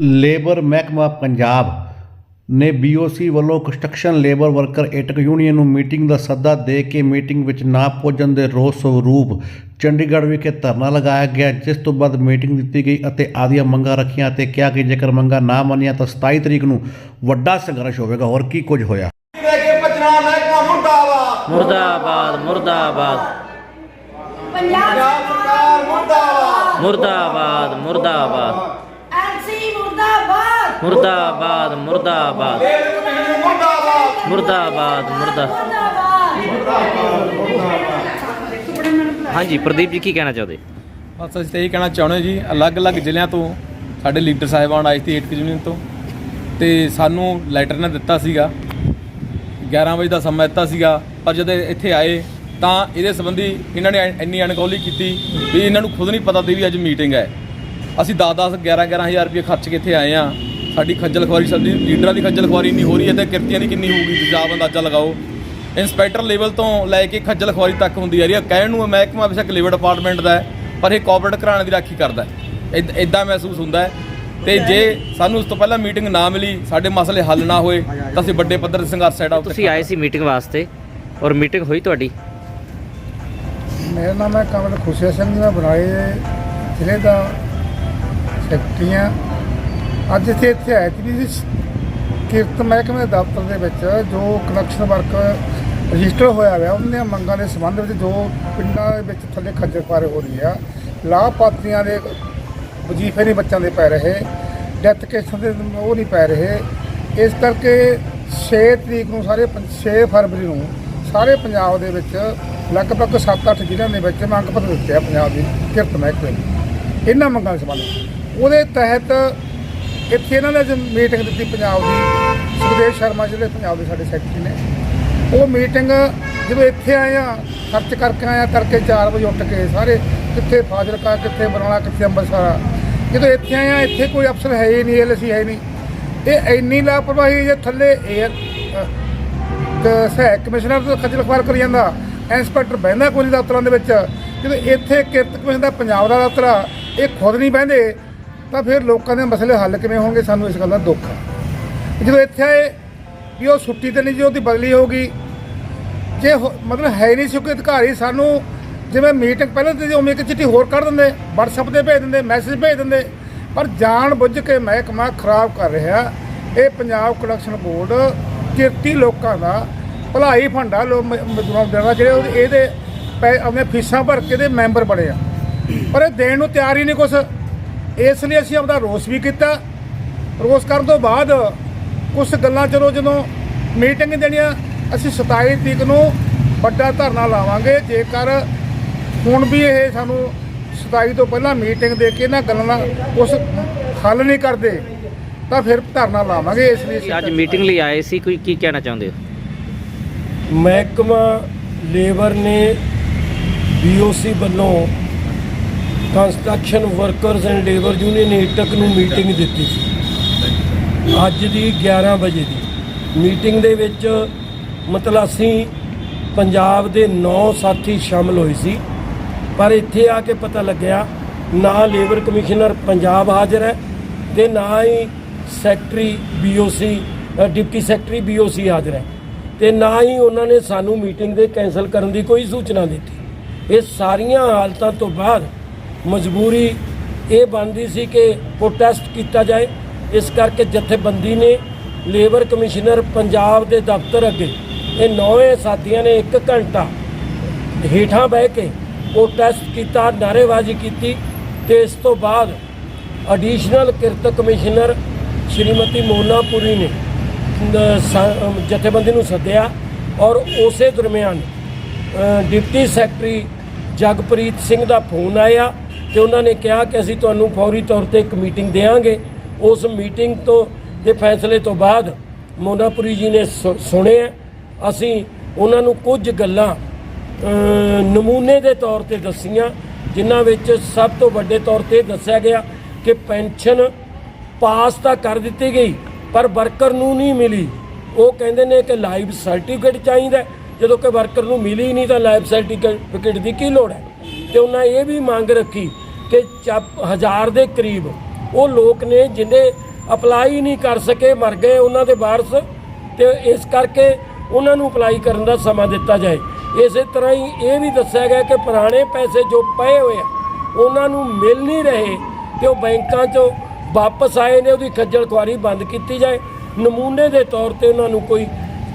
Labour ਮਹਿਕਮਾ ਪੰਜਾਬ ਨੇ BOC ਵੱਲੋਂ construction labour worker AITUC union ਨੂੰ ਮੀਟਿੰਗ ਦਾ ਸੱਦਾ ਦੇ ਕੇ ਮੀਟਿੰਗ ਵਿੱਚ ਨਾ ਪਹੁੰਚਣ ਦੇ ਰੋਸ ਸਰੂਪ ਚੰਡੀਗੜ੍ਹ ਵਿਖੇ ਧਰਨਾ ਲਗਾਇਆ ਗਿਆ ਜਿਸ ਤੋਂ ਬਾਅਦ ਮੀਟਿੰਗ ਦਿੱਤੀ ਗਈ ਅਤੇ ਆਦੀਆਂ ਮੰਗਾਂ ਰੱਖੀਆਂ ਅਤੇ ਕਿਹਾ ਕਿ ਜੇਕਰ ਮੰਗਾਂ ਨਾ ਮੰਨੀਆਂ ਤਾਂ 27 ਤਰੀਕ ਨੂੰ ਵੱਡਾ ਸੰਘਰਸ਼ ਹੋਵੇਗਾ। ਹੋਰ ਕੀ ਕੁਝ ਹੋਇਆ? ਮੁਰਦਾਬਾਦ ਮੁਰਦਾਬਾਦ। ਪੰਜਾਬ ਸਰਕਾਰ ਮੁਰਦਾਬਾਦ। ਮੁਰਦਾਬਾਦ ਮੁਰਦਾਬਾਦ। ਮੁਰਦਾਬਾਦ ਮੁਰਦਾਬਾਦ। ਮੁਰਦਾਬਾਦ, ਮੁਰਦਾ ਹਾਂਜੀ, ਪ੍ਰਦੀਪ ਜੀ, ਕੀ ਕਹਿਣਾ ਚਾਹਦੇ? ਬਸ ਅਸੀਂ ਤਾਂ ਇਹ ਕਹਿਣਾ ਚਾਹੁੰਦੇ ਜੀ, ਅਲੱਗ-ਅਲੱਗ ਜ਼ਿਲ੍ਹਿਆਂ ਤੋਂ ਸਾਡੇ ਲੀਡਰ ਸਾਹਿਬਾਨ ਆਏ ਸੀ ਏਟਕ ਯੂਨੀਅਨ ਤੋਂ। ਤੇ ਸਾਨੂੰ ਲੈਟਰ ਨੇ ਦਿੱਤਾ ਸੀਗਾ 11 ਵਜੇ ਦਾ ਸਮਾਂ ਦਿੱਤਾ ਸੀਗਾ, ਪਰ ਜਦੋਂ ਇੱਥੇ ਆਏ, ਤਾਂ ਇਹਦੇ ਸੰਬੰਧੀ ਇਹਨਾਂ ਨੇ ਇੰਨੀ ਅਣਗੌਲੀ ਕੀਤੀ ਵੀ ਇਹਨਾਂ ਨੂੰ ਖੁਦ ਨਹੀਂ ਪਤਾ ਸੀ ਵੀ ਅੱਜ ਮੀਟਿੰਗ ਹੈ। ਅਸੀਂ 10-10 11-11000 ਰੁਪਏ ਖਰਚ ਕੇ ਇੱਥੇ ਆਏ ਆ ਸਾਡੀ ਖੱਜਲ ਖੁਆਰੀ ਸਾਡੀ ਲੀਡਰਾਂ ਦੀ ਖੱਜਲ ਖੁਆਰੀ ਨਹੀਂ ਹੋ ਰਹੀ ਹੈ ਤੇ ਕਿਰਤੀਆਂ ਦੀ ਕਿੰਨੀ ਹੋਊਗੀ ਤੁਸੀਂ ਆਪ ਅੰਦਾਜ਼ਾ ਲਗਾਓ। ਇੰਸਪੈਕਟਰ ਲੈਵਲ ਤੋਂ ਲੈ ਕੇ ਖੱਜਲ ਖੁਆਰੀ ਤੱਕ ਹੁੰਦੀ ਆ ਰਹੀ ਹੈ ਕਹਿਣ ਨੂੰ ਮਹਿਕਮਾ ਬੇਸ਼ੱਕ ਲੇਬਰ ਡਿਪਾਰਟਮੈਂਟ ਦਾ ਹੈ ਪਰ ਇਹ ਕਾਰਪੋਰੇਟ ਘਰਾਣੇ ਦੀ ਰਾਖੀ ਕਰਦਾ ਹੈ। ਇਦ- ਮਹਿਸੂਸ ਹੁੰਦਾ ਹੈ। ਤੇ ਜੇ ਸਾਨੂੰ ਉਸ ਤੋਂ ਪਹਿਲਾਂ ਮੀਟਿੰਗ ਨਾ ਮਿਲੀ ਸਾਡੇ ਮਸਲੇ ਹੱਲ ਨਾ ਹੋਏ ਤਾਂ ਅਸੀਂ ਵੱਡੇ ਪੱਧਰ ਤੇ ਸੰਘਰਸ਼ ਸਾਡਾ ਉੱਤੇ ਤੁਸੀਂ ਆਏ ਸੀ ਮੀਟਿੰਗ ਵਾਸਤੇ ਔਰ ਮੀਟਿੰਗ ਹੋਈ ਤੁਹਾਡੀ? ਮੇਰਾ ਨਾਮ ਹੈ ਕਮਲ ਖੁਸ਼ੀ ਸਿੰਘ ਜੀ ਮੈਂ ਬਣਾਏ ਜ਼ਿਲ੍ਹੇ ਦਾ ਸੈਕਟਰੀ ਹਾਂ। ਅੱਜ ਇੱਥੇ ਇੱਥੇ ਆਇਆ ਸੀ ਵੀ ਕਿਰਤ ਮਹਿਕਮੇ ਦੇ ਦਫ਼ਤਰ ਦੇ ਵਿੱਚ ਜੋ ਕਨੈਕਸ਼ਨ ਵਰਕ ਰਜਿਸਟਰ ਹੋਇਆ ਹੋਇਆ ਉਹਨਾਂ ਮੰਗਾਂ ਦੇ ਸੰਬੰਧ ਵਿੱਚ ਜੋ ਪਿੰਡਾਂ ਦੇ ਵਿੱਚ ਥੱਲੇ ਖੱਜਲ ਖੁਆਰ ਹੋ ਰਹੀ ਆ, ਲਾਭਪਾਤਰੀਆਂ ਦੇ ਵਜ਼ੀਫੇ ਨਹੀਂ ਬੱਚਿਆਂ ਦੇ ਪੈ ਰਹੇ ਡੈਥ ਕੇਸਾਂ ਦੇ ਉਹ ਨਹੀਂ ਪੈ ਰਹੇ, ਇਸ ਕਰਕੇ 6 ਤਰੀਕ ਨੂੰ ਸਾਰੇ 6 ਫਰਵਰੀ ਨੂੰ ਸਾਰੇ ਪੰਜਾਬ ਦੇ ਵਿੱਚ ਲਗਭਗ 7-8 ਜ਼ਿਲ੍ਹਿਆਂ ਦੇ ਵਿੱਚ ਮੰਗ ਪੱਤਰ ਦਿੱਤੇ ਆ ਪੰਜਾਬ ਦੀ ਕਿਰਤ ਮਹਿਕਮੇ ਇਹਨਾਂ ਮੰਗਾਂ ਦੇ ਸੰਬੰਧ ਉਹਦੇ ਤਹਿਤ ਇੱਥੇ ਇਹਨਾਂ ਨੇ ਮੀਟਿੰਗ ਦਿੱਤੀ ਪੰਜਾਬ ਦੀ, ਸੁਖਦੇਵ ਸ਼ਰਮਾ ਜਿਹੜੇ ਪੰਜਾਬ ਦੇ ਸਾਡੇ ਸੈਕਟਰੀ ਨੇ। ਉਹ ਮੀਟਿੰਗ ਜਦੋਂ ਇੱਥੇ ਆਏ ਆ, ਖਰਚ ਕਰਕੇ ਆਇਆ ਕਰਕੇ ਤੜਕੇ 4 ਵਜੇ ਉੱਠ ਕੇ ਸਾਰੇ, ਕਿੱਥੇ ਫਾਜ਼ਿਲਕਾ, ਕਿੱਥੇ ਬਰਨਾਲਾ, ਕਿੱਥੇ ਅੰਮ੍ਰਿਤਸਰ ਜਦੋਂ ਇੱਥੇ ਆਏ ਆ, ਇੱਥੇ ਕੋਈ ਅਫਸਰ ਹੈ ਹੀ ਨਹੀਂ ਐਲਸੀ ਹੈ ਹੀ ਨਹੀਂ। ਇਹ ਇੰਨੀ ਲਾਪਰਵਾਹੀ ਜੇ ਥੱਲੇ ਏਅਰ ਸਹਾਇਕ ਕਮਿਸ਼ਨਰ ਤੋਂ ਖੱਜਲ ਖਵਾਰ ਕਰੀ ਜਾਂਦਾ, ਇੰਸਪੈਕਟਰ ਬਹਿੰਦਾ ਕੋਈ ਦਫ਼ਤਰਾਂ ਦੇ ਵਿੱਚ। ਜਦੋਂ ਇੱਥੇ ਕਿਰਤ ਕਮਿਸ਼ਨ ਦਾ ਪੰਜਾਬ ਦਾ ਦਫ਼ਤਰ ਆ, ਇਹ ਖੁਦ ਨਹੀਂ ਬਹਿੰਦੇ ਤਾਂ ਫਿਰ ਲੋਕਾਂ ਦੇ ਮਸਲੇ ਹੱਲ ਕਿਵੇਂ ਹੋਣਗੇ ਸਾਨੂੰ ਇਸ ਗੱਲ ਦਾ ਦੁੱਖ ਆ ਜਦੋਂ ਇੱਥੇ ਆਏ ਵੀ ਉਹ ਛੁੱਟੀ ਤੇ ਨਹੀਂ ਜੀ, ਉਹਦੀ ਬਦਲੀ ਹੋਊਗੀ। ਜੇ ਹੋ- ਮਤਲਬ ਹੈ ਨਹੀਂ ਸੀ ਕੋਈ ਅਧਿਕਾਰੀ ਸਾਨੂੰ, ਜਿਵੇਂ ਮੀਟਿੰਗ ਪਹਿਲਾਂ ਤੇ ਉਵੇਂ ਇੱਕ ਚਿੱਠੀ ਹੋਰ ਕੱਢ ਦਿੰਦੇ, WhatsApp ਤੇ ਭੇਜ ਦਿੰਦੇ ਮੈਸੇਜ ਭੇਜ ਦਿੰਦੇ, ਪਰ ਜਾਣ ਬੁੱਝ ਕੇ ਮਹਿਕਮਾ ਖਰਾਬ ਕਰ ਰਿਹਾ। ਇਹ ਪੰਜਾਬ ਕਲੈਕਸ਼ਨ ਬੋਰਡ ਕਿਰਤੀ ਲੋਕਾਂ ਦਾ ਭਲਾਈ ਫੰਡਾ ਲੋ ਮ- ਮਜ਼ਦੂਰਾਂ ਦੇਣਾ ਜਿਹੜੇ ਇਹਦੇ ਪੈ ਆਪਣੇ ਫੀਸਾਂ ਭਰ ਕੇ ਦੇ ਮੈਂਬਰ ਬਣੇ ਆ। ਪਰ ਇਹ ਦੇਣ ਨੂੰ ਤਿਆਰ ਹੀ ਨਹੀਂ ਕੁਛ। ਇਸ ਲਈ ਅਸੀਂ ਆਪਦਾ ਰੋਸ ਵੀ ਕੀਤਾ। ਰੋਸ ਕਰਨ ਤੋਂ ਬਾਅਦ ਕੁਝ ਗੱਲਾਂ ਚਲੋ ਜਦੋਂ ਮੀਟਿੰਗ ਦੇਣੀ ਆ ਅਸੀਂ 27 ਤਰੀਕ ਨੂੰ ਵੱਡਾ ਧਰਨਾ ਲਾਵਾਂਗੇ। ਜੇਕਰ ਹੁਣ ਵੀ ਇਹ ਸਾਨੂੰ 27 ਤੋਂ ਪਹਿਲਾਂ ਮੀਟਿੰਗ ਦੇ ਕੇ ਇਹਨਾਂ ਗੱਲਾਂ ਦਾ ਕੁਝ ਹੱਲ ਨਹੀਂ ਕਰਦੇ ਤਾਂ ਫਿਰ ਧਰਨਾ ਲਾਵਾਂਗੇ ਇਸ ਲਈ ਅੱਜ ਮੀਟਿੰਗ ਲਈ ਆਏ ਸੀ ਕੋਈ ਕੀ ਕਹਿਣਾ ਚਾਹੁੰਦੇ ਹੋ? ਮਹਿਕਮਾ ਲੇਬਰ ਨੇ ਬੀਓਸੀ ਵੱਲੋਂ construction workers and labour union AITUC ਨੂੰ ਮੀਟਿੰਗ ਦਿੱਤੀ ਸੀ। ਅੱਜ ਦੀ 11 ਵਜੇ ਦੀ। ਮੀਟਿੰਗ ਦੇ ਵਿੱਚ ਮਤਲਬ ਅਸੀਂ ਪੰਜਾਬ ਦੇ 9 ਸਾਥੀ ਸ਼ਾਮਲ ਹੋਏ ਸੀ। ਪਰ ਇੱਥੇ ਆ ਕੇ ਪਤਾ ਲੱਗਿਆ, ਨਾ ਲੇਬਰ ਕਮਿਸ਼ਨਰ ਪੰਜਾਬ ਹਾਜ਼ਰ ਹੈ ਤੇ ਨਾ ਹੀ secretary BOC deputy secretary BOC ਹਾਜ਼ਰ ਹੈ। ਤੇ ਨਾ ਹੀ ਉਹਨਾਂ ਨੇ ਸਾਨੂੰ ਮੀਟਿੰਗ ਦੇ ਕੈਨਸਲ ਕਰਨ ਦੀ ਕੋਈ ਸੂਚਨਾ ਦਿੱਤੀ। ਇਹ ਸਾਰੀਆਂ ਹਾਲਤਾਂ ਤੋਂ ਬਾਅਦ ਮਜਬੂਰੀ ਇਹ ਬਣਦੀ ਸੀ ਕਿ ਪ੍ਰੋਟੈਸਟ ਕੀਤਾ ਜਾਏ। ਇਸ ਕਰਕੇ ਜਥੇਬੰਦੀ ਨੇ ਲੇਬਰ ਕਮਿਸ਼ਨਰ ਪੰਜਾਬ ਦੇ ਦਫ਼ਤਰ ਅੱਗੇ ਇਹ ਨੌਵੇਂ ਸਾਥੀਆਂ ਨੇ 1 ਘੰਟਾ ਹੇਠਾਂ ਬਹਿ ਕੇ ਪ੍ਰੋਟੈਸਟ ਕੀਤਾ, ਨਾਅਰੇਬਾਜ਼ੀ ਕੀਤੀ ਤੇ ਇਸ ਤੋਂ ਬਾਅਦ ਐਡੀਸ਼ਨਲ ਕਿਰਤ ਕਮਿਸ਼ਨਰ ਸ਼੍ਰੀਮਤੀ ਮੋਨਾ ਪੁਰੀ ਨੇ ਜਥੇਬੰਦੀ ਨੂੰ ਸੱਦਿਆ ਔਰ ਉਸੇ ਦਰਮਿਆਨ ਡਿਪਟੀ ਸੈਕਟਰੀ ਜਗਪ੍ਰੀਤ ਸਿੰਘ ਦਾ ਫੋਨ ਆਇਆ ਤੇ ਉਹਨਾਂ ਨੇ ਕਿਹਾ ਕਿ ਅਸੀਂ ਤੁਹਾਨੂੰ ਫੌਰੀ ਤੌਰ ਤੇ ਇੱਕ ਮੀਟਿੰਗ ਦੇਵਾਂਗੇ। ਉਸ ਮੀਟਿੰਗ ਤੋਂ ਦੇ ਫੈਸਲੇ ਤੋਂ ਬਾਅਦ ਮੋਨਾਪੁਰੀ ਜੀ ਨੇ ਸੁ- ਸੁਣਿਆ। ਅਸੀਂ ਉਹਨਾਂ ਨੂੰ ਕੁਝ ਗੱਲਾਂ ਨਮੂਨੇ ਦੇ ਤੌਰ ਤੇ ਦੱਸੀਆਂ, ਜਿਨ੍ਹਾਂ ਵਿੱਚ ਸਭ ਤੋਂ ਵੱਡੇ ਤੌਰ ਤੇ ਦੱਸਿਆ ਗਿਆ ਕਿ ਪੈਨਸ਼ਨ ਪਾਸ ਤਾਂ ਕਰ ਦਿੱਤੀ ਗਈ, ਪਰ ਵਰਕਰ ਨੂੰ ਨਹੀਂ ਮਿਲੀ। ਉਹ ਕਹਿੰਦੇ ਨੇ ਕਿ ਲਾਈਵ ਸਰਟੀਫਿਕੇਟ ਚਾਹੀਦਾ ਜਦੋਂ ਕਿ ਵਰਕਰ ਨੂੰ ਮਿਲੀ ਨਹੀਂ ਤਾਂ ਲਾਈਵ ਸਰਟੀਫਿਕੇਟ ਦੀ ਕੀ ਲੋੜ ਹੈ? ਤੇ ਉਹਨਾਂ ਇਹ ਵੀ ਮੰਗ ਰੱਖੀ ਕਿ ਚੱਪ ਹਜ਼ਾਰ ਦੇ ਕਰੀਬ ਉਹ ਲੋਕ ਨੇ ਜਿੰਨੇ ਅਪਲਾਈ ਨਹੀਂ ਕਰ ਸਕੇ, ਮਰ ਗਏ ਉਹਨਾਂ ਦੇ ਵਾਰਸ ਤੇ ਇਸ ਕਰਕੇ ਉਹਨਾਂ ਨੂੰ ਅਪਲਾਈ ਕਰਨ ਦਾ ਸਮਾਂ ਦਿੱਤਾ ਜਾਏ। ਇਸੇ ਤਰ੍ਹਾਂ ਹੀ ਇਹ ਵੀ ਦੱਸਿਆ ਗਿਆ ਕਿ ਪੁਰਾਣੇ ਪੈਸੇ ਜੋ ਪਏ ਹੋਏ ਆ, ਉਹਨਾਂ ਨੂੰ ਮਿਲ ਨਹੀਂ ਰਹੇ ਤੇ ਉਹ ਬੈਂਕਾਂ 'ਚੋਂ ਵਾਪਸ ਆਏ ਨੇ, ਉਹਦੀ ਖੱਜਲ ਖੁਆਰੀ ਬੰਦ ਕੀਤੀ ਜਾਏ। ਨਮੂਨੇ ਦੇ ਤੌਰ ਤੇ ਉਹਨਾਂ ਨੂੰ ਕੋਈ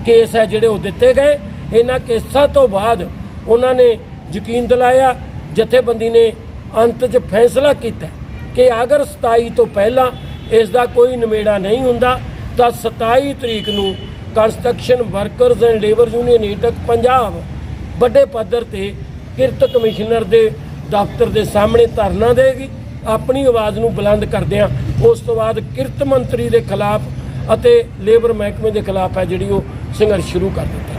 ਕੇਸ ਹੈ ਜਿਹੜੇ ਉਹ ਦਿੱਤੇ ਗਏ। ਇਹਨਾਂ ਕੇਸਾਂ ਤੋਂ ਬਾਅਦ ਉਹਨਾਂ ਨੇ ਯਕੀਨ ਦਿਲਾਇਆ, ਜਥੇਬੰਦੀ ਨੇ ਅੰਤ 'ਚ ਫੈਸਲਾ ਕੀਤਾ ਕਿ ਅਗਰ 27 ਤੋਂ ਪਹਿਲਾਂ ਇਸ ਦਾ ਕੋਈ ਨਿਬੇੜਾ ਨਹੀਂ ਹੁੰਦਾ, ਤਾਂ 27 ਤਰੀਕ ਨੂੰ construction workers and labour union AITUC Punjab ਵੱਡੇ ਪੱਧਰ ਤੇ ਕਿਰਤ ਕਮਿਸ਼ਨਰ ਦੇ ਦਫ਼ਤਰ ਦੇ ਸਾਹਮਣੇ ਧਰਨਾ ਦੇਗੀ ਆਪਣੀ ਆਵਾਜ਼ ਨੂੰ ਬੁਲੰਦ ਕਰਦਿਆਂ ਉਸ ਤੋਂ ਬਾਅਦ ਕਿਰਤ ਮੰਤਰੀ ਦੇ ਖਿਲਾਫ ਅਤੇ ਲੇਬਰ ਮਹਿਕਮੇ ਦੇ ਖਿਲਾਫ ਹੈ ਜਿਹੜੀ ਉਹ ਸੰਘਰਸ਼ ਸ਼ੁਰੂ ਕਰ ਦਿੱਤਾ।